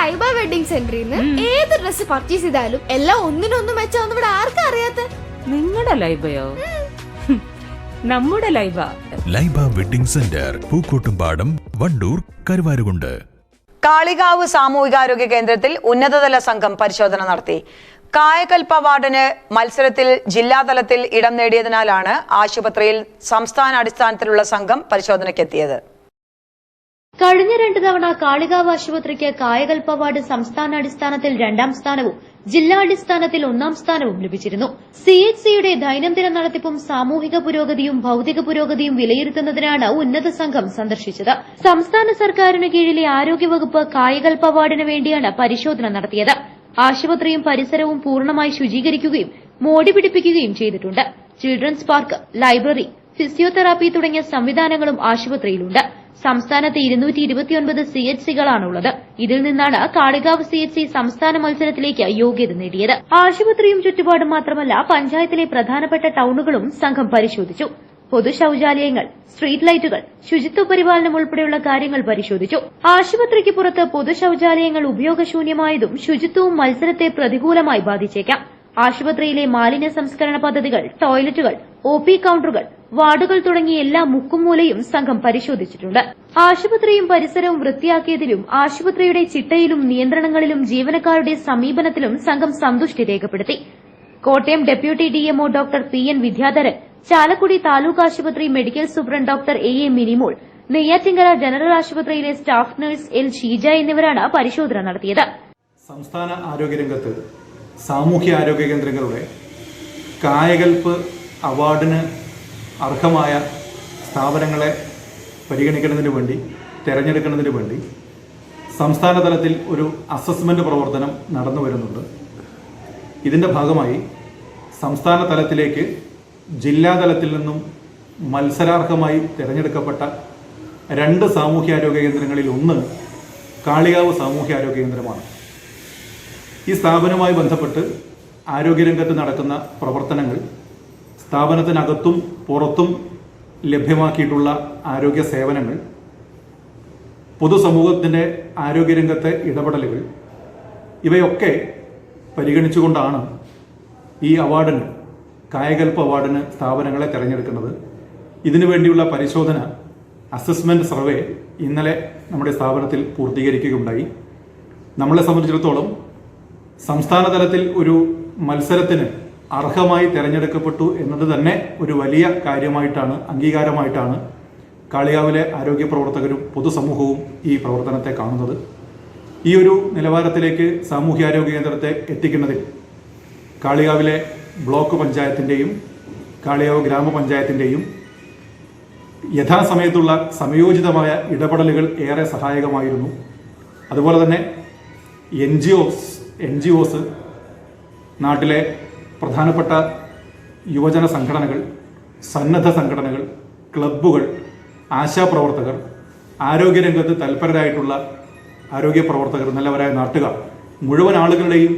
Laiba wedding സെന്ററിൽ നിന്ന് ഏത് ഡ്രസ് പർച്ചേസ് ചെയ്താലും എല്ലാം ഒന്നിനൊന്നും മെച്ചാന്ന് ഇവിടെ ആർക്കും അറിയാത്ത? നിങ്ങളുടെ ലൈബയോ? നമ്മുടെ Laiba. Laiba wedding centre Pookkottumpadam Wandoor Karuvarakundu. Kalikavu സാമൂഹികാരോഗ്യ കേന്ദ്രത്തിൽ ഉന്നതതല സംഘം പരിശോധന നടത്തി. കായകൽപ്പ വാർഡിന് മത്സരത്തിൽ ജില്ലാതലത്തിൽ ഇടം നേടിയതിനാലാണ് ആശുപത്രിയിൽ സംസ്ഥാന അടിസ്ഥാനത്തിലുള്ള സംഘം പരിശോധനയ്ക്കെത്തിയത്. കഴിഞ്ഞ രണ്ട് തവണ കാളികാവ് ആശുപത്രിക്ക് കായകൽപ്പ അവാർഡ് സംസ്ഥാനാടിസ്ഥാനത്തിൽ രണ്ടാം സ്ഥാനവും ജില്ലാടിസ്ഥാനത്തിൽ ഒന്നാം സ്ഥാനവും ലഭിച്ചിരുന്നു. സി എച്ച് സിയുടെ ദൈനംദിന നടത്തിപ്പും സാമൂഹിക പുരോഗതിയും ഭൌതിക പുരോഗതിയും വിലയിരുത്തുന്നതിനാണ് ഉന്നത സംഘം സന്ദർശിച്ചത്. സംസ്ഥാന സർക്കാരിന് കീഴിലെ ആരോഗ്യവകുപ്പ് കായകൽപ്പ അവാർഡിന് വേണ്ടിയാണ് പരിശോധന നടത്തിയത്. ആശുപത്രിയും പരിസരവും പൂർണമായി ശുചീകരിക്കുകയും മോടി പിടിപ്പിക്കുകയും ചെയ്തിട്ടുണ്ട്. ചിൽഡ്രൻസ് പാർക്ക് ലൈബ്രറി ഫിസിയോതെറാപ്പി തുടങ്ങിയ സംവിധാനങ്ങളും ആശുപത്രിയിലുണ്ട്. സംസ്ഥാനത്ത് ഇരുന്നൂറ്റി ഇരുപത്തിയൊൻപത് സി എച്ച് സികളാണുള്ളത്. ഇതിൽ നിന്നാണ് കാളികാവ് സി എച്ച് സി സംസ്ഥാന മത്സരത്തിലേക്ക് യോഗ്യത നേടിയത്. ആശുപത്രിയും ചുറ്റുപാടും മാത്രമല്ല പഞ്ചായത്തിലെ പ്രധാനപ്പെട്ട ടൌണുകളും സംഘം പരിശോധിച്ചു. പൊതു ശൌചാലയങ്ങൾ സ്ട്രീറ്റ് ലൈറ്റുകൾ ശുചിത്വ പരിപാലനം ഉൾപ്പെടെയുള്ള കാര്യങ്ങൾ പരിശോധിച്ചു. ആശുപത്രിക്ക് പുറത്ത് പൊതു ശൌചാലയങ്ങൾ ഉപയോഗശൂന്യമായതും ശുചിത്വവും മത്സരത്തെ പ്രതികൂലമായി ബാധിച്ചേക്കാം. ആശുപത്രിയിലെ മാലിന്യ സംസ്കരണ പദ്ധതികൾ ടോയ്ലറ്റുകൾ ഒ പി കൌണ്ടറുകൾ വാർഡുകൾ തുടങ്ങിയ എല്ലാ മുക്കുമൂലയും സംഘം പരിശോധിച്ചിട്ടുണ്ട്. ആശുപത്രിയും പരിസരവും വൃത്തിയാക്കിയതിലും ആശുപത്രിയുടെ ചിട്ടയിലും നിയന്ത്രണങ്ങളിലും ജീവനക്കാരുടെ സമീപനത്തിലും സംഘം സന്തുഷ്ടി രേഖപ്പെടുത്തി. Kottayam deputy DMO doctor P N Vidyadharan Chalakudy taluk ആശുപത്രി medical superintendent doctor A A Minimol Neyyattinkara general ആശുപത്രിയിലെ സ്റ്റാഫ് നഴ്സ് എൽ ഷീജ എന്നിവരാണ് പരിശോധന നടത്തിയത്. സംസ്ഥാന ആരോഗ്യരംഗത്ത് സാമൂഹ്യ ആരോഗ്യ കേന്ദ്രങ്ങളുടെ കായകൽപ്പ് അവാർഡിന് അർഹമായ സ്ഥാപനങ്ങളെ പരിഗണിക്കുന്നതിന് വേണ്ടി തിരഞ്ഞെടുക്കുന്നതിന് വേണ്ടി സംസ്ഥാന തലത്തിൽ ഒരു അസസ്മെന്റ് പ്രവർത്തനം നടന്നു വരുന്നുണ്ട്. ഇതിന്റെ ഭാഗമായി സംസ്ഥാന തലത്തിലേക്ക് ജില്ലാ തലത്തിൽ നിന്നും മത്സരാർഹമായി തിരഞ്ഞെടുക്കപ്പെട്ട രണ്ട് സാമൂഹ്യാരോഗ്യ കേന്ദ്രങ്ങളിൽ ഒന്ന് കാളികാവ് സാമൂഹ്യാരോഗ്യ കേന്ദ്രമാണ്. ഈ സ്ഥാപനവുമായി ബന്ധപ്പെട്ട് ആരോഗ്യരംഗത്ത് നടക്കുന്ന പ്രവർത്തനങ്ങൾ സ്ഥാപനത്തിനകത്തും പുറത്തും ലഭ്യമാക്കിയിട്ടുള്ള ആരോഗ്യ സേവനങ്ങൾ പൊതുസമൂഹത്തിന്റെ ആരോഗ്യരംഗത്തെ ഇടപെടലുകൾ ഇവയൊക്കെ പരിഗണിച്ചുകൊണ്ടാണ് ഈ അവാർഡിന് കായകൽപ്പ അവാർഡിന് സ്ഥാപനങ്ങളെ തിരഞ്ഞെടുക്കുന്നത്. ഇതിനു വേണ്ടിയുള്ള പരിശോധന അസസ്മെന്റ് സർവേ ഇന്നലെ നമ്മുടെ സ്ഥാപനത്തിൽ പൂർത്തീകരിക്കുകയുണ്ടായി. നമ്മളെ സംബന്ധിച്ചിടത്തോളം സംസ്ഥാന തലത്തിൽ ഒരു മത്സരത്തിന് അർഹമായി തിരഞ്ഞെടുക്കപ്പെട്ടു എന്നത് തന്നെ ഒരു വലിയ കാര്യമായിട്ടാണ് അംഗീകാരമായിട്ടാണ് കാളിയാവിലെ ആരോഗ്യ പ്രവർത്തകരും പൊതുസമൂഹവും ഈ പ്രവർത്തനത്തെ കാണുന്നത്. ഈ ഒരു നിലവാരത്തിലേക്ക് സാമൂഹ്യാരോഗ്യ കേന്ദ്രത്തെ എത്തിക്കുന്നതിൽ കാളികാവിലെ ബ്ലോക്ക് പഞ്ചായത്തിന്റെയും കാളികാവ് ഗ്രാമപഞ്ചായത്തിന്റെയും യഥാസമയത്തുള്ള സമയോചിതമായ ഇടപെടലുകൾ ഏറെ സഹായകമായിരുന്നു. അതുപോലെ തന്നെ N G Os N G Os നാട്ടിലെ പ്രധാനപ്പെട്ട യുവജന സംഘടനകൾ സന്നദ്ധ സംഘടനകൾ ക്ലബ്ബുകൾ ആശാപ്രവർത്തകർ ആരോഗ്യരംഗത്ത് തൽപരരായിട്ടുള്ള ആരോഗ്യ പ്രവർത്തകർ നല്ലവരായ നാട്ടുകാർ മുഴുവൻ ആളുകളുടെയും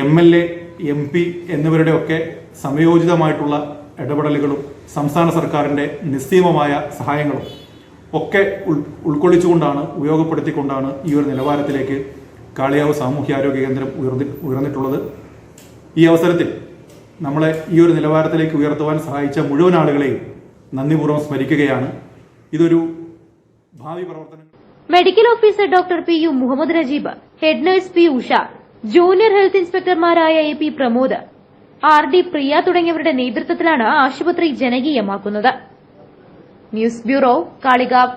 M L A M P എന്നിവരുടെയൊക്കെ സമയോചിതമായിട്ടുള്ള ഇടപെടലുകളും സംസ്ഥാന സർക്കാരിന്റെ നിസ്സീമമായ സഹായങ്ങളും ഒക്കെ ഉൾ ഉൾക്കൊള്ളിച്ചുകൊണ്ടാണ് ഉപയോഗപ്പെടുത്തിക്കൊണ്ടാണ് ഈ ഒരു നിലവാരത്തിലേക്ക് കാളിയാവ് സാമൂഹ്യാരോഗ്യ കേന്ദ്രം ഉയർന്നി ഉയർന്നിട്ടുള്ളത്. ഈ അവസരത്തിൽ നമ്മളെ ഈ ഒരു നിലവാരത്തിലേക്ക് ഉയർത്തുവാൻ സഹായിച്ച മുഴുവൻ ആളുകളെയും നന്ദിപൂർവം സ്മരിക്കുകയാണ്. ഇതൊരു ഭാവി പ്രവർത്തനം. Medical officer doctor P U Muhammad Najeeb head nurse P Usha junior health ഇൻസ്പെക്ടർമാരായ A P Pramod R D Priya തുടങ്ങിയവരുടെ നേതൃത്വത്തിലാണ് ആശുപത്രി ജനകീയമാക്കുന്നത്. News bureau Kalikavu.